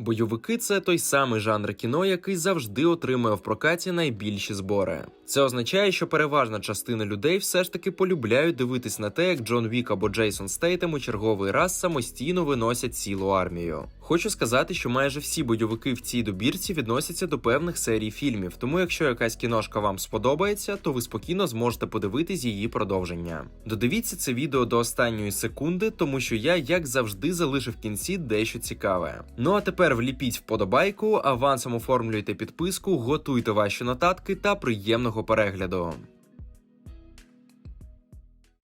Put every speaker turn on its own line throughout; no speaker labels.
Бойовики це той самий жанр кіно, який завжди отримує в прокаті найбільші збори. Це означає, що переважна частина людей все ж таки полюбляють дивитись на те, як Джон Вік або Джейсон Стейтем у черговий раз самостійно виносять цілу армію. Хочу сказати, що майже всі бойовики в цій добірці відносяться до певних серій фільмів, тому якщо якась кіношка вам сподобається, то ви спокійно зможете подивитись її продовження. Додивіться це відео до останньої секунди, тому що я, як завжди, залишив в кінці дещо цікаве. Ну а тепер вліпіть вподобайку, авансом оформлюйте підписку, готуйте ваші нотатки та приємного перегляду.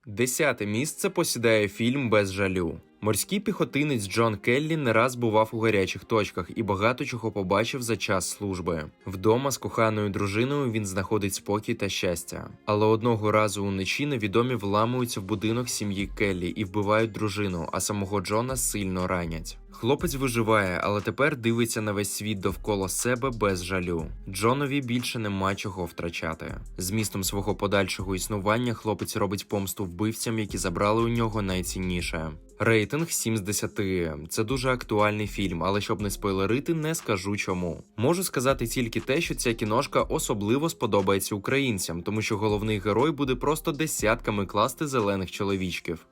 Десяте місце посідає фільм без жалю. Морський піхотинець Джон Келлі не раз бував у гарячих точках і багато чого побачив за час служби. Вдома з коханою дружиною він знаходить спокій та щастя. Але одного разу уночі невідомі вламуються в будинок сім'ї Келлі і вбивають дружину, а самого Джона сильно ранять. Хлопець виживає, але тепер дивиться на весь світ довкола себе без жалю. Джонові більше нема чого втрачати. Змістом свого подальшого існування хлопець робить помсту вбивцям, які забрали у нього найцінніше. Рейтинг 7 з 10. Це дуже актуальний фільм, але щоб не спойлерити, не скажу чому. Можу сказати тільки те, що ця кіношка особливо сподобається українцям, тому що головний герой буде просто десятками класти зелених чоловічків.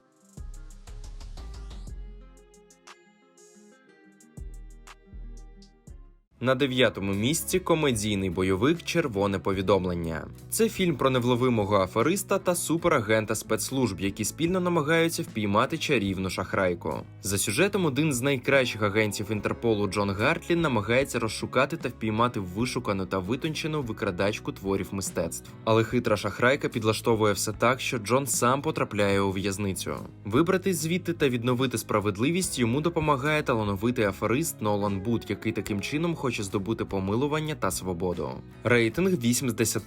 На дев'ятому місці комедійний бойовик Червоне повідомлення. Це фільм про невловимого афериста та суперагента спецслужб, які спільно намагаються впіймати чарівну шахрайку. За сюжетом один з найкращих агентів Інтерполу Джон Гартлін намагається розшукати та впіймати вишукану та витончену викрадачку творів мистецтв. Але хитра шахрайка підлаштовує все так, що Джон сам потрапляє у в'язницю. Вибратись звідти та відновити справедливість йому допомагає талановитий аферист Нолан Бут, який таким чином хоче здобути помилування та свободу. Рейтинг 8 з 10.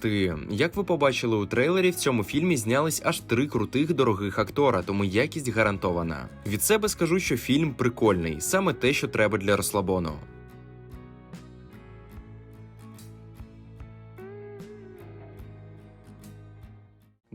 Як ви побачили у трейлері, в цьому фільмі знялись аж три крутих дорогих актора, тому якість гарантована. Від себе скажу, що фільм прикольний, саме те, що треба для розслабону.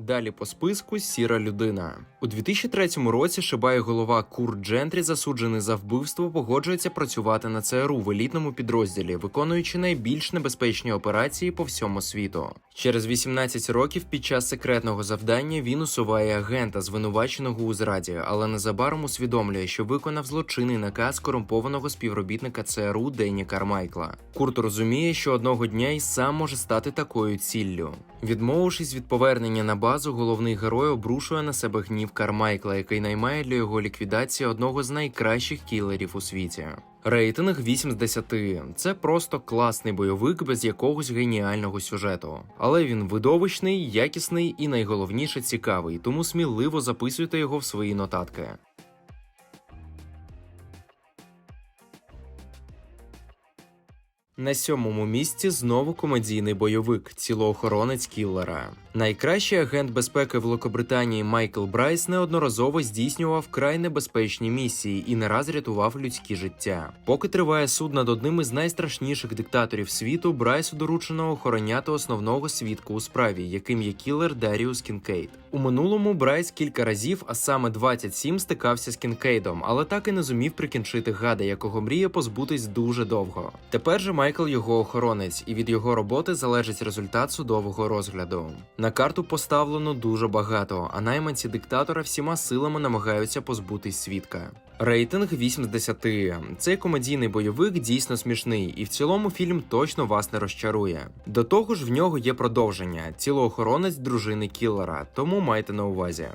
Далі по списку сіра людина. У 2003 році Шибай голова Курт Джентрі, засуджений за вбивство, погоджується працювати на ЦРУ в елітному підрозділі, виконуючи найбільш небезпечні операції по всьому світу. Через 18 років під час секретного завдання він усуває агента, звинуваченого у зраді, але незабаром усвідомлює, що виконав злочинний наказ корумпованого співробітника ЦРУ Дені Кармайкла. Курт розуміє, що одного дня і сам може стати такою ціллю. Відмовившись від повернення на базу, головний герой обрушує на себе гнів Кармайкла, який наймає для його ліквідації одного з найкращих кілерів у світі. Рейтинг 8 з 10. Це просто класний бойовик без якогось геніального сюжету. Але він видовищний, якісний і найголовніше цікавий, тому сміливо записуйте його в свої нотатки. На сьомому місці знову комедійний бойовик цілоохоронець кіллера. Найкращий агент безпеки Великобританії Майкл Брайс неодноразово здійснював вкрай небезпечні місії і не раз рятував людські життя. Поки триває суд над одним із найстрашніших диктаторів світу, Брайсу доручено охороняти основного свідка у справі, яким є кілер Даріус Кінкейд. У минулому Брайс кілька разів, а саме 27, стикався з Кінкейдом, але так і не зумів прикінчити гада, якого мріє позбутись дуже довго. Тепер же Майкл його охоронець, і від його роботи залежить результат судового розгляду. На карту поставлено дуже багато, а найманці диктатора всіма силами намагаються позбутись свідка. Рейтинг 8 з 10. Цей комедійний бойовик дійсно смішний, і в цілому фільм точно вас не розчарує. До того ж, в нього є продовження цілоохоронець дружини кілера, тому майте на увазі.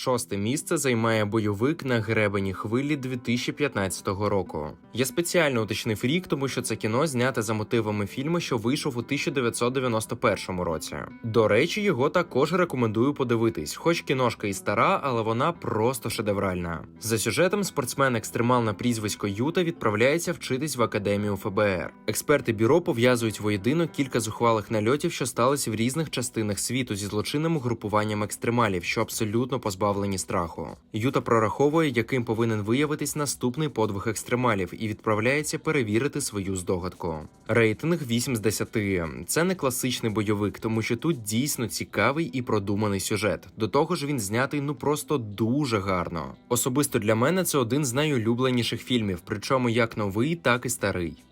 Шосте місце займає бойовик на гребені хвилі 2015 року. Я спеціально уточнив рік, тому що це кіно зняте за мотивами фільму, що вийшов у 1991 році. До речі, його також рекомендую подивитись, хоч кіношка і стара, але вона просто шедевральна. За сюжетом спортсмен-екстремал на прізвисько Юта відправляється вчитись в академію ФБР. Експерти бюро пов'язують воєдино кілька зухвалих нальотів, що сталися в різних частинах світу зі злочинним угрупуванням екстремалів, що абсолютно позбавлені позбавлені страху. Юта прораховує, яким повинен виявитись наступний подвиг екстремалів, і відправляється перевірити свою здогадку. Рейтинг 8 з 10. Це не класичний бойовик, тому що тут дійсно цікавий і продуманий сюжет. До того ж, він знятий ну просто дуже гарно. Особисто для мене це один з найулюбленіших фільмів, причому як новий, так і старий.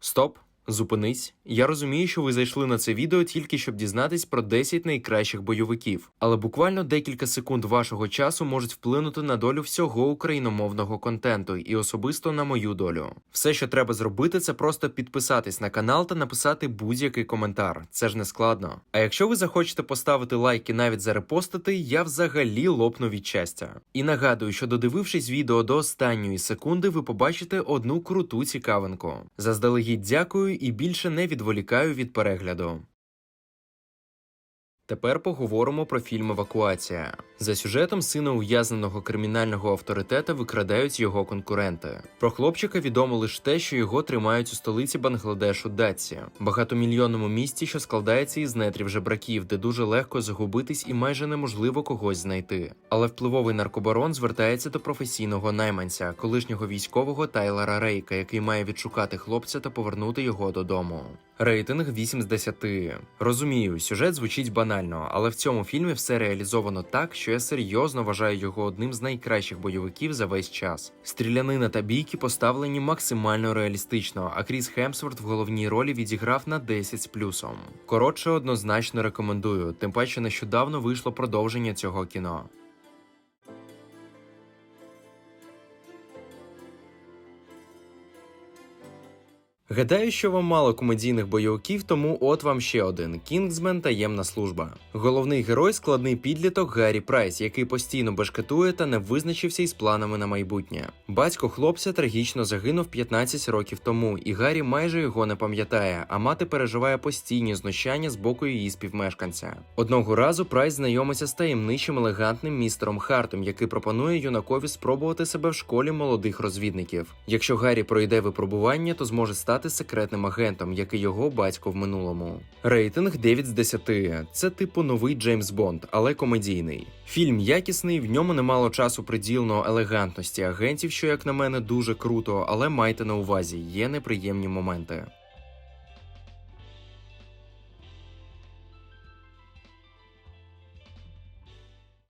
Стоп, зупинись. Я розумію, що ви зайшли на це відео тільки щоб дізнатись про 10 найкращих бойовиків, але буквально декілька секунд вашого часу можуть вплинути на долю всього україномовного контенту і особисто на мою долю. Все, що треба зробити, це просто підписатись на канал та написати будь-який коментар. Це ж не складно. А якщо ви захочете поставити лайк і навіть зарепостити, я взагалі лопну від щастя. І нагадую, що додивившись відео до останньої секунди, ви побачите одну круту цікавинку. Заздалегідь дякую і більше не відволікаю від перегляду. Тепер поговоримо про фільм Евакуація. За сюжетом сина ув'язненого кримінального авторитета викрадають його конкуренти. Про хлопчика відомо лише те, що його тримають у столиці Бангладешу Датсі, багатомільйонному місті, що складається із нетрів жебраків, де дуже легко загубитись і майже неможливо когось знайти. Але впливовий наркобарон звертається до професійного найманця, колишнього військового Тайлера Рейка, який має відшукати хлопця та повернути його додому. Рейтинг 8 з 10. Розумію, сюжет звучить банально, але в цьому фільмі все реалізовано так, що я серйозно вважаю його одним з найкращих бойовиків за весь час. Стрілянина та бійки поставлені максимально реалістично, а Кріс Хемсворт в головній ролі відіграв на 10 з плюсом. Коротше, однозначно рекомендую, тим паче нещодавно вийшло продовження цього кіно. Гадаю, що вам мало комедійних бойовиків, тому от вам ще один Кінгсмен таємна служба. Головний герой складний підліток Гаррі Прайс, який постійно бешкетує та не визначився із планами на майбутнє. Батько хлопця трагічно загинув 15 років тому, і Гаррі майже його не пам'ятає, а мати переживає постійні знущання з боку її співмешканця. Одного разу Прайс знайомиться з таємничим елегантним містером Хартом, який пропонує юнакові спробувати себе в школі молодих розвідників. Якщо Гаррі пройде випробування, то зможе стати секретним агентом, як і його батько в минулому. Рейтинг 9 з 10. Це типу новий Джеймс Бонд, але комедійний. Фільм якісний, в ньому немало часу приділено елегантності агентів, що, як на мене, дуже круто, але майте на увазі, є неприємні моменти.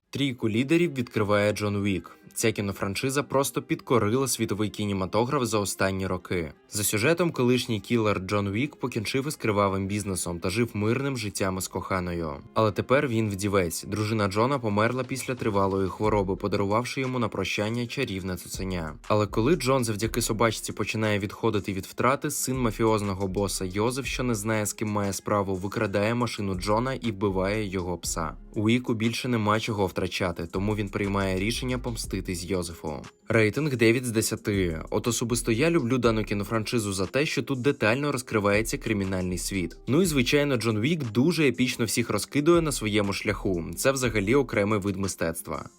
Трійку лідерів відкриває Джон Уік. Ця кінофраншиза просто підкорила світовий кінематограф за останні роки. За сюжетом, колишній кілер Джон Вік покінчив із кривавим бізнесом та жив мирним життям із коханою. Але тепер він вдівець. Дружина Джона померла після тривалої хвороби, подарувавши йому на прощання чарівне цуценя. Але коли Джон завдяки собачці починає відходити від втрати, син мафіозного боса Йозеф, що не знає з ким має справу, викрадає машину Джона і вбиває його пса. Уіку більше нема чого втрачати, тому він приймає рішення помститись Йозефом. Рейтинг 9 з 10. От особисто я люблю дану кінофраншизу за те, що тут детально розкривається кримінальний світ. Ну і звичайно, Джон Вік дуже епічно всіх розкидує на своєму шляху. Це взагалі окремий вид мистецтва.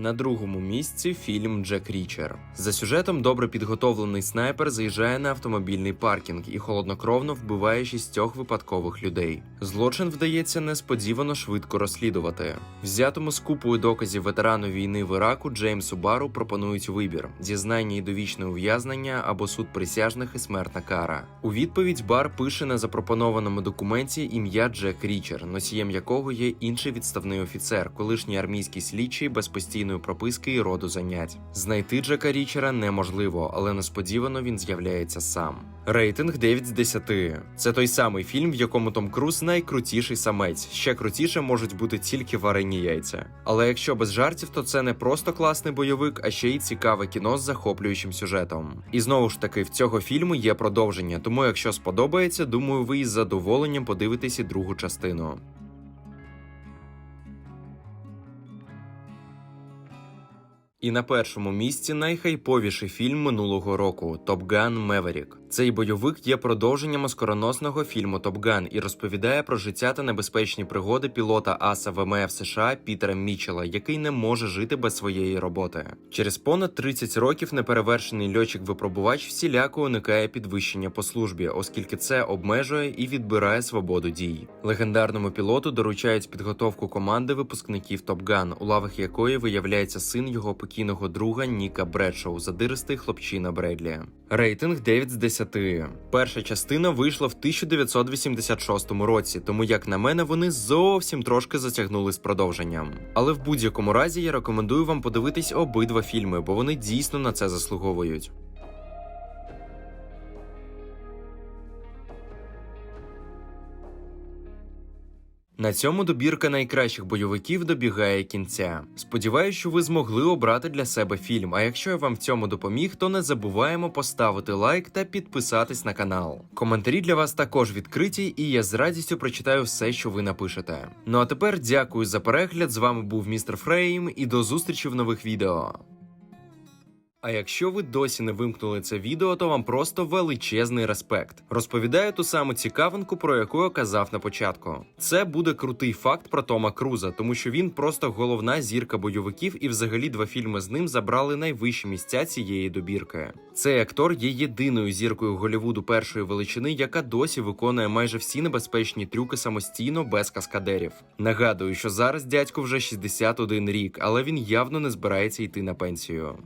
На другому місці фільм Джек Річер. За сюжетом добре підготовлений снайпер заїжджає на автомобільний паркінг і холоднокровно вбиває шістьох випадкових людей. Злочин вдається несподівано швидко розслідувати. Взятому з купою доказів ветерану війни в Іраку Джеймсу Бару пропонують вибір: зізнання і довічне ув'язнення або суд присяжних і смертна кара. У відповідь Бар пише на запропонованому документі ім'я Джек Річер, носієм якого є інший відставний офіцер, колишній армійський слідчий без постійної прописки і роду занять. Знайти Джека Річера неможливо, але несподівано він з'являється сам. Рейтинг 9 з 10. Це той самий фільм, в якому Том Круз найкрутіший самець. Ще крутіше можуть бути тільки варені яйця. Але якщо без жартів, то це не просто класний бойовик, а ще й цікаве кіно з захоплюючим сюжетом. І знову ж таки, в цього фільму є продовження, тому якщо сподобається, думаю, ви із задоволенням подивитесь і другу частину. І на першому місці найхайповіший фільм минулого року Топ Ган Меверік. Цей бойовик є продовженням оскароносного фільму Топ Ган і розповідає про життя та небезпечні пригоди пілота аса ВМФ США Пітера Мічела, який не може жити без своєї роботи. Через понад 30 років неперевершений льотчик-випробувач всіляко уникає підвищення по службі, оскільки це обмежує і відбирає свободу дій. Легендарному пілоту доручають підготовку команди випускників Топ Ган, у лавах якої виявляється син його покійного друга Ніка Бредшоу, задиристий хлопчина Бредлі. Рейтинг 9 з 10. Перша частина вийшла в 1986 році, тому як на мене вони зовсім трошки затягнули з продовженням. Але в будь-якому разі я рекомендую вам подивитись обидва фільми, бо вони дійсно на це заслуговують. На цьому добірка найкращих бойовиків добігає кінця. Сподіваюсь, що ви змогли обрати для себе фільм. А якщо я вам в цьому допоміг, то не забуваємо поставити лайк та підписатись на канал. Коментарі для вас також відкриті, і я з радістю прочитаю все, що ви напишете. Ну а тепер дякую за перегляд. З вами був містер Фрейм, і до зустрічі в нових відео. А якщо ви досі не вимкнули це відео, то вам просто величезний респект. Розповідаю ту саму цікавинку, про яку я казав на початку. Це буде крутий факт про Тома Круза, тому що він просто головна зірка бойовиків, і взагалі два фільми з ним забрали найвищі місця цієї добірки. Цей актор є єдиною зіркою Голівуду першої величини, яка досі виконує майже всі небезпечні трюки самостійно без каскадерів. Нагадую, що зараз дядьку вже 61 рік, але він явно не збирається йти на пенсію.